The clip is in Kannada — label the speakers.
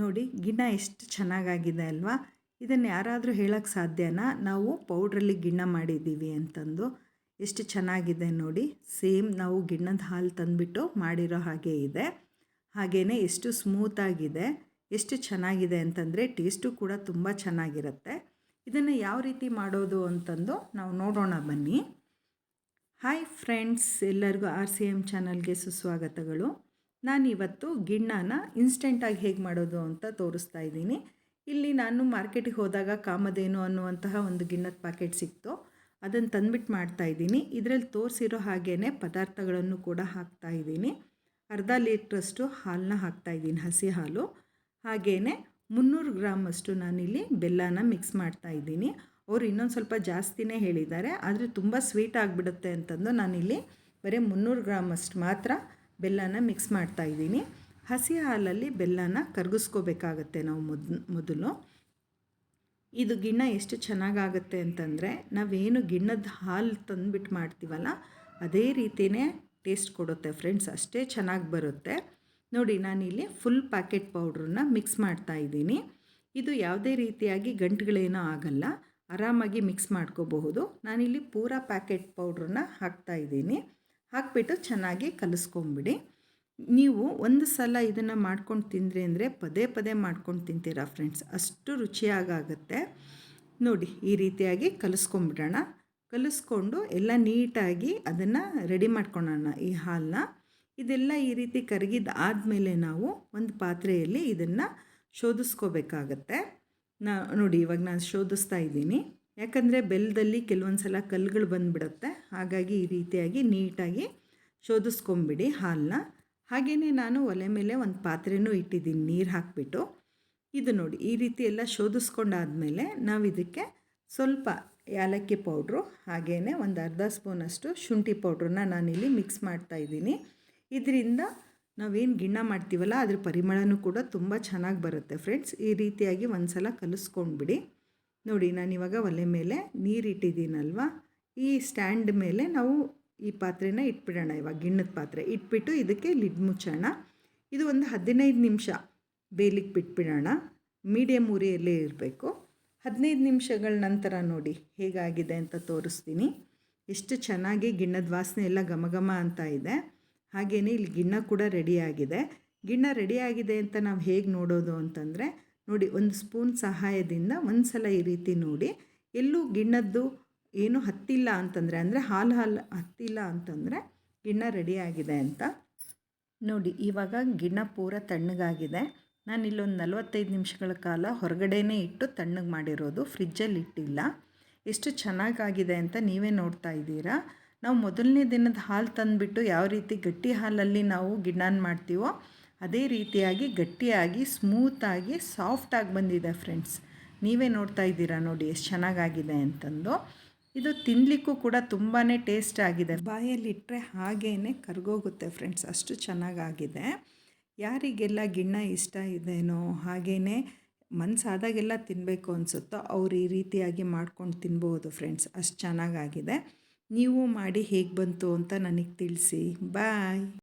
Speaker 1: ನೋಡಿ ಗಿಣ್ಣ ಎಷ್ಟು ಚೆನ್ನಾಗಾಗಿದೆ ಅಲ್ವಾ? ಇದನ್ನು ಯಾರಾದರೂ ಹೇಳೋಕ್ಕೆ ಸಾಧ್ಯನಾ? ನಾವು ಪೌಡ್ರಲ್ಲಿ ಗಿಣ್ಣ ಮಾಡಿದ್ದೀವಿ ಅಂತಂದು. ಎಷ್ಟು ಚೆನ್ನಾಗಿದೆ ನೋಡಿ, ಸೇಮ್ ನಾವು ಗಿಣ್ಣದ ಹಾಲು ತಂದುಬಿಟ್ಟು ಮಾಡಿರೋ ಹಾಗೆ ಇದೆ. ಹಾಗೆಯೇ ಎಷ್ಟು ಸ್ಮೂತಾಗಿದೆ ಎಷ್ಟು ಚೆನ್ನಾಗಿದೆ ಅಂತಂದರೆ ಟೇಸ್ಟು ಕೂಡ ತುಂಬ ಚೆನ್ನಾಗಿರುತ್ತೆ. ಇದನ್ನು ಯಾವ ರೀತಿ ಮಾಡೋದು ಅಂತಂದು ನಾವು ನೋಡೋಣ ಬನ್ನಿ. ಹಾಯ್ ಫ್ರೆಂಡ್ಸ್, ಎಲ್ಲರಿಗೂ ಆರ್ ಸಿ ಎಂ ಚಾನಲ್ಗೆ ಸುಸ್ವಾಗತಗಳು. ನಾನಿವತ್ತು ಗಿಣ್ಣನ ಇನ್ಸ್ಟೆಂಟಾಗಿ ಹೇಗೆ ಮಾಡೋದು ಅಂತ ತೋರಿಸ್ತಾ ಇದ್ದೀನಿ. ಇಲ್ಲಿ ನಾನು ಮಾರ್ಕೆಟಿಗೆ ಹೋದಾಗ ಕಾಮಧೇನು ಅನ್ನುವಂತಹ ಒಂದು ಗಿಣ್ಣದ ಪ್ಯಾಕೆಟ್ ಸಿಕ್ತು. ಅದನ್ನು ತಂದ್ಬಿಟ್ಟು ಮಾಡ್ತಾ ಇದ್ದೀನಿ. ಇದರಲ್ಲಿ ತೋರಿಸಿರೋ ಹಾಗೇ ಪದಾರ್ಥಗಳನ್ನು ಕೂಡ ಹಾಕ್ತಾ ಇದ್ದೀನಿ. ಅರ್ಧ ಲೀಟ್ರಷ್ಟು ಹಾಲನ್ನ ಹಾಕ್ತಾ ಇದ್ದೀನಿ, ಹಸಿ ಹಾಲು. ಹಾಗೆಯೇ ಮುನ್ನೂರು ಗ್ರಾಮಷ್ಟು ನಾನಿಲ್ಲಿ ಬೆಲ್ಲನ ಮಿಕ್ಸ್ ಮಾಡ್ತಾ ಇದ್ದೀನಿ. ಅವರು ಇನ್ನೊಂದು ಸ್ವಲ್ಪ ಜಾಸ್ತಿನೇ ಹೇಳಿದ್ದಾರೆ. ಆದರೆ ತುಂಬ ಸ್ವೀಟ್ ಆಗಿಬಿಡುತ್ತೆ ಅಂತಂದು ನಾನಿಲ್ಲಿ ಬರೀ ಮುನ್ನೂರು ಗ್ರಾಮಷ್ಟು ಮಾತ್ರ ಬೆಲ್ಲನ ಮಿಕ್ಸ್ ಮಾಡ್ತಾ ಇದ್ದೀನಿ. ಹಸಿ ಹಾಲಲ್ಲಿ ಬೆಲ್ಲನ ಕರಗಿಸ್ಕೋಬೇಕಾಗತ್ತೆ ನಾವು ಮೊದ್, ಮೊದಲು. ಇದು ಗಿಣ್ಣ ಎಷ್ಟು ಚೆನ್ನಾಗಾಗತ್ತೆ ಅಂತಂದರೆ, ನಾವೇನು ಗಿಣ್ಣದ ಹಾಲು ತಂದುಬಿಟ್ಟು ಮಾಡ್ತೀವಲ್ಲ, ಅದೇ ರೀತಿಯೇ ಟೇಸ್ಟ್ ಕೊಡುತ್ತೆ ಫ್ರೆಂಡ್ಸ್ ಅಷ್ಟೇ ಚೆನ್ನಾಗಿ ಬರುತ್ತೆ. ನೋಡಿ, ನಾನಿಲ್ಲಿ ಫುಲ್ ಪ್ಯಾಕೆಟ್ ಪೌಡ್ರನ್ನ ಮಿಕ್ಸ್ ಮಾಡ್ತಾ ಇದ್ದೀನಿ. ಇದು ಯಾವುದೇ ರೀತಿಯಾಗಿ ಗಂಟುಗಳೇನೋ ಆಗಲ್ಲ, ಆರಾಮಾಗಿ ಮಿಕ್ಸ್ ಮಾಡ್ಕೋಬಹುದು. ನಾನಿಲ್ಲಿ ಪೂರಾ ಪ್ಯಾಕೆಟ್ ಪೌಡ್ರನ್ನ ಹಾಕ್ತಾ ಇದ್ದೀನಿ. ಹಾಕ್ಬಿಟ್ಟು ಚೆನ್ನಾಗಿ ಕಲಿಸ್ಕೊಂಬಿಡಿ. ನೀವು ಒಂದು ಸಲ ಇದನ್ನು ಮಾಡ್ಕೊಂಡು ತಿಂದ್ರಿ ಅಂದರೆ ಪದೇ ಪದೇ ಮಾಡ್ಕೊಂಡು ತಿಂತೀರಾ ಫ್ರೆಂಡ್ಸ್? ಅಷ್ಟು ರುಚಿಯಾಗುತ್ತೆ ನೋಡಿ, ಈ ರೀತಿಯಾಗಿ ಕಲಿಸ್ಕೊಂಬಿಡೋಣ. ಕಲಿಸ್ಕೊಂಡು ಎಲ್ಲ ನೀಟಾಗಿ ಅದನ್ನು ರೆಡಿ ಮಾಡ್ಕೊಳ್ಳೋಣ ಈ ಹಾಲನ್ನ ಇದೆಲ್ಲ ಈ ರೀತಿ ಕರಗಿದ ಆದಮೇಲೆ ನಾವು ಒಂದು ಪಾತ್ರೆಯಲ್ಲಿ ಇದನ್ನು ಶೋಧಿಸ್ಕೋಬೇಕಾಗತ್ತೆ. ನಾ, ನೋಡಿ, ಇವಾಗ ನಾನು ಶೋಧಿಸ್ತಾ ಇದ್ದೀನಿ. ಯಾಕಂದರೆ ಬೆಲ್ಲದಲ್ಲಿ ಕೆಲವೊಂದು ಸಲ ಕಲ್ಲುಗಳು ಬಂದುಬಿಡುತ್ತೆ. ಹಾಗಾಗಿ ಈ ರೀತಿಯಾಗಿ ನೀಟಾಗಿ ಶೋಧಿಸ್ಕೊಂಬಿಡಿ ಹಾಲನ್ನ ಹಾಗೆಯೇ ನಾನು ಒಲೆ ಮೇಲೆ ಒಂದು ಪಾತ್ರೆನೂ ಇಟ್ಟಿದ್ದೀನಿ, ನೀರು ಹಾಕಿಬಿಟ್ಟು. ಇದು ನೋಡಿ, ಈ ರೀತಿ ಎಲ್ಲ ಶೋಧಿಸ್ಕೊಂಡಾದಮೇಲೆ ನಾವು ಇದಕ್ಕೆ ಸ್ವಲ್ಪ ಏಲಕ್ಕಿ ಪೌಡ್ರು ಹಾಗೆಯೇ ಒಂದು ಅರ್ಧ ಸ್ಪೂನಷ್ಟು ಶುಂಠಿ ಪೌಡ್ರನ್ನ ನಾನಿಲ್ಲಿ ಮಿಕ್ಸ್ ಮಾಡ್ತಾ ಇದ್ದೀನಿ. ಇದರಿಂದ ನಾವೇನು ಗಿಣ್ಣ ಮಾಡ್ತೀವಲ್ಲ, ಅದ್ರ ಪರಿಮಳನೂ ಕೂಡ ತುಂಬ ಚೆನ್ನಾಗಿ ಬರುತ್ತೆ ಫ್ರೆಂಡ್ಸ್. ಈ ರೀತಿಯಾಗಿ ಒಂದು ಸಲ ಕಲಿಸ್ಕೊಂಡ್ಬಿಡಿ. ನೋಡಿ, ನಾನಿವಾಗ ಒಲೆ ಮೇಲೆ ನೀರು ಇಟ್ಟಿದ್ದೀನಲ್ವ? ಈ ಸ್ಟ್ಯಾಂಡ್ ಮೇಲೆ ನಾವು ಈ ಪಾತ್ರೆನ ಇಟ್ಬಿಡೋಣ, ಇವಾಗ ಗಿಣ್ಣದ ಪಾತ್ರೆ. ಇಟ್ಬಿಟ್ಟು ಇದಕ್ಕೆ ಲಿಡ್ ಮುಚ್ಚೋಣ. ಇದು ಒಂದು ಹದಿನೈದು ನಿಮಿಷ ಬೇಲಿಗೆ ಬಿಟ್ಬಿಡೋಣ. ಮೀಡಿಯಮ್ ಉರಿಯಲ್ಲೇ ಇರಬೇಕು. ಹದಿನೈದು ನಿಮಿಷಗಳ ನಂತರ ನೋಡಿ ಹೇಗಾಗಿದೆ ಅಂತ ತೋರಿಸ್ತೀನಿ. ಎಷ್ಟು ಚೆನ್ನಾಗಿ ಗಿಣ್ಣದ ವಾಸನೆ ಎಲ್ಲ ಘಮ ಘಮ ಅಂತ ಇದೆ. ಹಾಗೆಯೇ ಇಲ್ಲಿ ಗಿಣ್ಣ ಕೂಡ ರೆಡಿಯಾಗಿದೆ ಗಿಣ್ಣ ರೆಡಿಯಾಗಿದೆ ಅಂತ ನಾವು ಹೇಗೆ ನೋಡೋದು ಅಂತಂದರೆ ನೋಡಿ ಒಂದು ಸ್ಪೂನ್ ಸಹಾಯದಿಂದ ಒಂದು ಸಲ ಈ ರೀತಿ ನೋಡಿ. ಎಲ್ಲೂ ಗಿಣ್ಣದ್ದು ಏನು ಹತ್ತಿಲ್ಲ ಅಂತಂದರೆ, ಅಂದರೆ ಹಾಲು ಹಾಲು ಹತ್ತಿಲ್ಲ ಅಂತಂದರೆ ಗಿಣ್ಣ ರೆಡಿಯಾಗಿದೆ ಅಂತ. ನೋಡಿ, ಇವಾಗ ಗಿಣ್ಣ ಪೂರ ತಣ್ಣಗಾಗಿದೆ. ನಾನು ಇಲ್ಲೊಂದು ನಲವತ್ತೈದು ನಿಮಿಷಗಳ ಕಾಲ ಹೊರಗಡೆನೇ ಇಟ್ಟು ತಣ್ಣಗೆ ಮಾಡಿರೋದು, ಫ್ರಿಜ್ಜಲ್ಲಿ ಇಟ್ಟಿಲ್ಲ. ಎಷ್ಟು ಚೆನ್ನಾಗಾಗಿದೆ ಅಂತ ನೀವೇ ನೋಡ್ತಾ ಇದ್ದೀರಾ? ನಾವು ಮೊದಲನೇ ದಿನದ ಹಾಲು ತಂದುಬಿಟ್ಟು ಯಾವ ರೀತಿ ಗಟ್ಟಿ ಹಾಲಲ್ಲಿ ನಾವು ಗಿಣ್ಣನ ಮಾಡ್ತೀವೋ, ಅದೇ ರೀತಿಯಾಗಿ ಗಟ್ಟಿಯಾಗಿ ಸ್ಮೂತಾಗಿ ಸಾಫ್ಟಾಗಿ ಬಂದಿದೆ ಫ್ರೆಂಡ್ಸ್ ನೀವೇ ನೋಡ್ತಾ ಇದ್ದೀರಾ ನೋಡಿ, ಎಷ್ಟು ಚೆನ್ನಾಗಾಗಿದೆ ಅಂತಂದು. ಇದು ತಿನ್ನಲಿಕ್ಕೂ ಕೂಡ ತುಂಬಾ ಟೇಸ್ಟ್ ಆಗಿದೆ. ಬಾಯಲ್ಲಿಟ್ಟರೆ ಹಾಗೇ ಕರ್ಗೋಗುತ್ತೆ ಫ್ರೆಂಡ್ಸ್ ಅಷ್ಟು ಚೆನ್ನಾಗಾಗಿದೆ. ಯಾರಿಗೆಲ್ಲ ಗಿಣ್ಣ ಇಷ್ಟ ಇದೆನೋ ಹಾಗೇ ಮನಸ್ಸಾದಾಗೆಲ್ಲ ತಿನ್ನಬೇಕು ಅನಿಸುತ್ತೋ ಅವ್ರು ಈ ರೀತಿಯಾಗಿ ಮಾಡ್ಕೊಂಡು ತಿನ್ಬೋದು ಫ್ರೆಂಡ್ಸ್ ಅಷ್ಟು ಚೆನ್ನಾಗಾಗಿದೆ. ನೀವು ಮಾಡಿ ಹೇಗೆ ಬಂತು ಅಂತ ನನಗೆ ತಿಳಿಸಿ. ಬಾಯ್